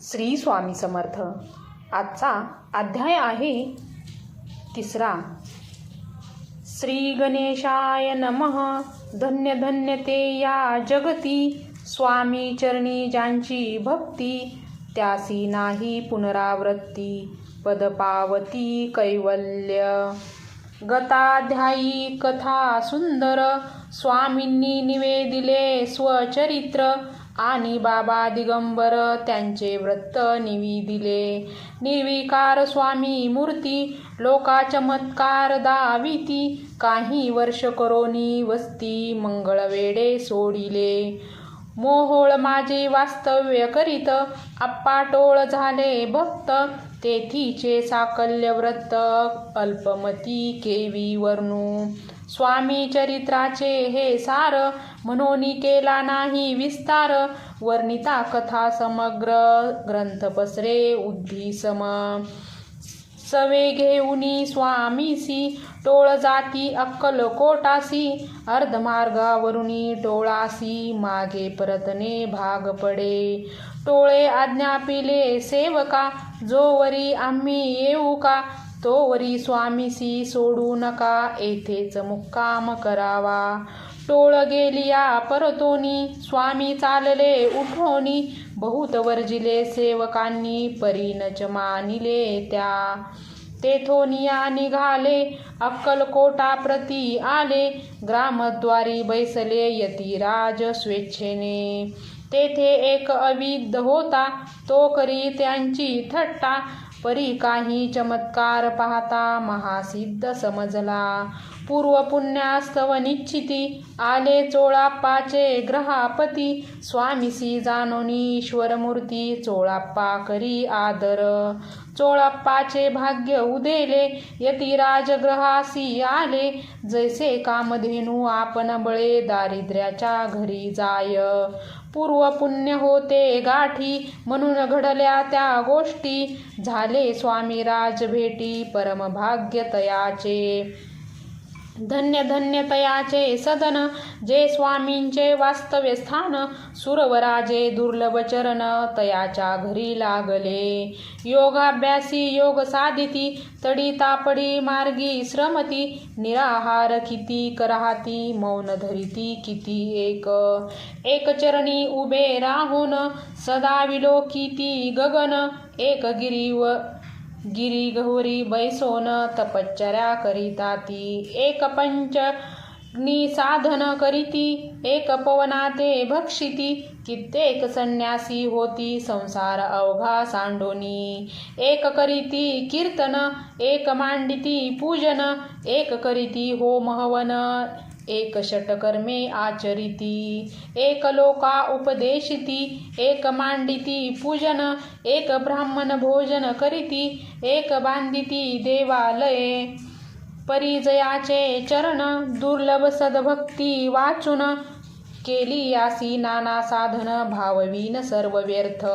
श्री स्वामी समर्थ. आजचा अध्याय आहे तिसरा. श्री गणेशाय नमः. धन्य धन्य ते या जगती. स्वामी चरणी ज्यांची भक्ती त्यासी नाही पुनरावृत्ती. पदपावती कैवल्य. गताध्यायी कथा सुंदर स्वामींनी निवेदिले स्वचरित्र आणि बाबा दिगंबर त्यांचे व्रत निविदिले. निर्विकार स्वामी मूर्ती लोका चमत्कार दाविती काही वर्ष करोनी वस्ती मंगळवेडे सोडिले. मोहोळ माझे वास्तव्य करीत आप्पाटोळ झाले भक्त. तेथीचे साकल्य व्रत अल्पमती केवी वर्णू स्वामी चरित्राचे हे सार म्हणून केला नाही विस्तार. वर्णिता कथा समग्र ग्रंथ पसरे उद्धी सम सवे घेऊनी स्वामीसी टोळ जाती अक्कलकोटासी अर्धमार्गावरुनी टोळासी मागे परतने भाग पडे. टोळे आज्ञापिले सेवका जोवरी आम्ही येऊ का? तोवरी स्वामीसी सोडू नका येथेच मुक्काम करावा. टोळ गेलिया परतोनी स्वामी चालले उठोनी बहुत वर्जिले सेवकांनी परीनच मानिले त्या. तेथोनिया निघाले अक्कलकोटा प्रती आले. ग्रामद्वारी बैसले यतिराज स्वेच्छेने. तेथे एक अविद्ध होता तो करी त्यांची थट्टा. परी काही चमत्कार पाहता महासिद्ध समजला. पूर्व पुण्यास्तव निश्चिती आले चोळाप्पाचे ग्रहापती स्वामीसी जानोनी ईश्वरमूर्ती चोळाप्पा करी आदर. चोळाप्पाचे भाग्य उदेले यती राजग्रहासी आले जैसे कामधेनू आपण बळे दारिद्र्याच्या घरी जाय. पूर्व पुण्य होते गाठी म्हणून घडल्या त्या गोष्टी झाले स्वामी राज भेटी परमभाग्य तयाचे धन्य धन्य तयाचे सदन. जे स्वामींचे वास्तव्य स्थान सुरवराजे दुर्लभ चरण तयाच्या घरी लागले. योगाभ्यासी योग साधिती तडी तापडी मार्गी श्रमती निराहार किती करहाती मौन धरिती किती एक. एक चरणी उभे राहून सदा विलोकिती गगन एक गिरीव गिरी गौरी बैसोन तपश्चर्या करिता ती. एक पंच साधन करीती एक पवनाते भक्षिती कित्येक संन्यासी होती संसार अवघा सांडोनी. एक करीती कीर्तन एक मांडिती पूजन एक करीती होम हवन एक षटकर्मे आचरिती एक लोका उपदेशिती एक मांडिती पूजन एक ब्राह्मण भोजन करीती एक बांधिती देवालये. परिजयाचे चरण दुर्लभ सद्भक्ती वाचून केली यासी नाना साधन भाववीन सर्व व्यर्थ.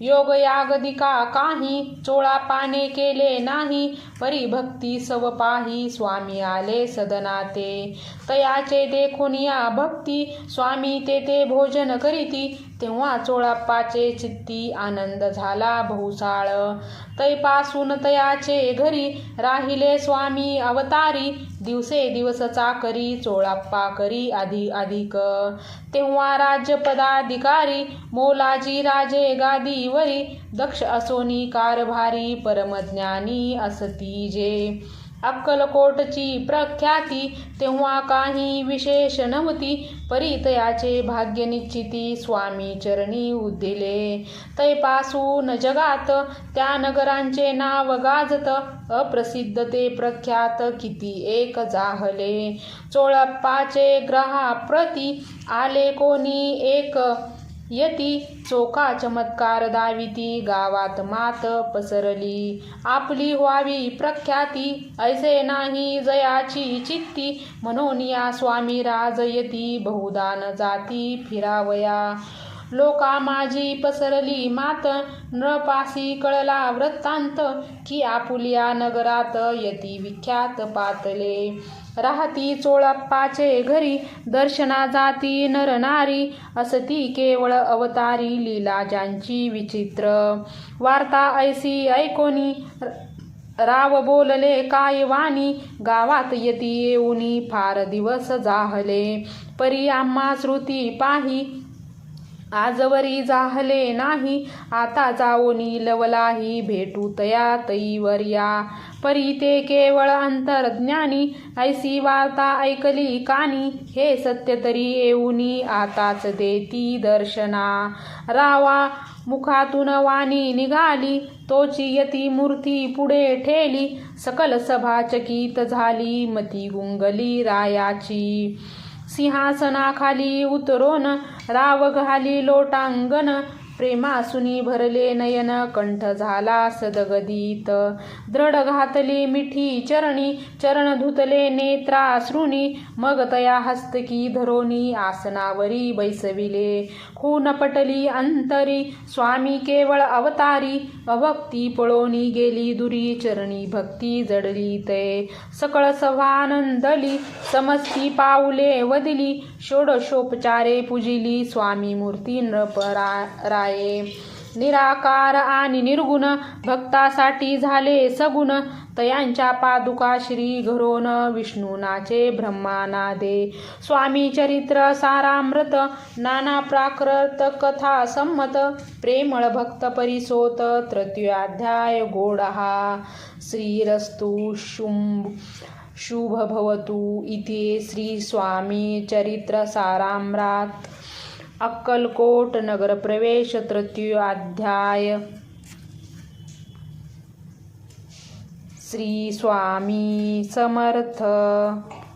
योग यागदिका काही? चोळा पाने केले नाही. परिभक्ती सव पाही स्वामी आले सदनाते. तयाचे देखून या भक्ती स्वामी तेथे भोजन करीती. तेव्हा चोळाप्पाचे चित्ती आनंद झाला भौसाळ. तैपासून तयाचे घरी राहिले स्वामी अवतारी. दिवसे दिवसचा चाकरी चोळाप्पा करी आधी अधिक. तेव्हा राज्यपदाधिकारी मोलाजी राजे गादीवरी. दक्ष असोनी कारभारी परमज्ञानी असती जे. अक्कलकोटची प्रख्याती तेव्हा काही विशेष नव्हती. परितयाचे भाग्य निश्चिती स्वामी चरणी उद्दिले. तैपासून जगात त्या नगरांचे नाव गाजत अप्रसिद्ध ते प्रख्यात किती एक जाहले. चोळप्पाचे ग्रहाप्रती आले कोणी एक यती चोखा चमत्कार दाविती गावात मात पसरली. आपली व्हावी प्रख्याती ऐसे नाही जयाची चित्ती. म्हणून या स्वामी राजयती बहुदान जाती फिरावया. लोका माझी पसरली मात नृपासी कळला वृत्तांत. की आपुलिया नगरात यती विख्यात पातले. राहती चोळप्पाचे घरी दर्शना जाती नर नारी असती केवळ अवतारी लीला ज्यांची विचित्र. वार्ता ऐसी ऐकोनी राव बोलले काय वाणी? गावात येती येऊनी फार दिवस जाहले. परी आम्हा श्रुती पाही आजवरी जाहले नाही आता जाओनी लवलाही भेटू तया तईवर या परी ते केवळ अंतर्ज्ञानी ऐसी वार्ता ऐकली कानी हे सत्य तरी येऊनी आताच देती दर्शना. रावा मुखातून वाणी निघाली तोची यती मूर्ती पुढे ठेली सकल सभा चकित झाली मती गुंगली रायाची. सिंहासनाखाली उतरोन राव घाली लोटांगण प्रेमासुनी भरले नयन कंठ झाला सदगदित. दृढ घातली मिठी चरणी चरण धुतले नेत्राश्रुनी मग तया हस्तकी धरोनी आसनावरी बैसविले. खून पटली अंतरी स्वामी केवळ अवतारी. अभक्ती पळोनी गेली दुरी चरणी भक्ती जडली ते. सकळ सभानंदली समस्ती पाऊले वदिली. षोडशोपचारे पूजिली स्वामी मूर्ती नृपरा आहे. निराकार आणि निर्गुण भक्तासाठी झाले सगुण. तयांच्या पादुका श्री घरोन विष्णुनाचे ब्रह्मानादे. स्वामी चरित्र सारामृत नाना प्राकृत कथा संमत प्रेमळ भक्त परिसोत तृतीयाध्याय गोडहा. श्रीरस्तु शुंभ शुभ भवतु इति श्री स्वामी चरित्र अक्कलकोट नगर प्रवेश तृतीय अध्याय श्री स्वामी समर्थ.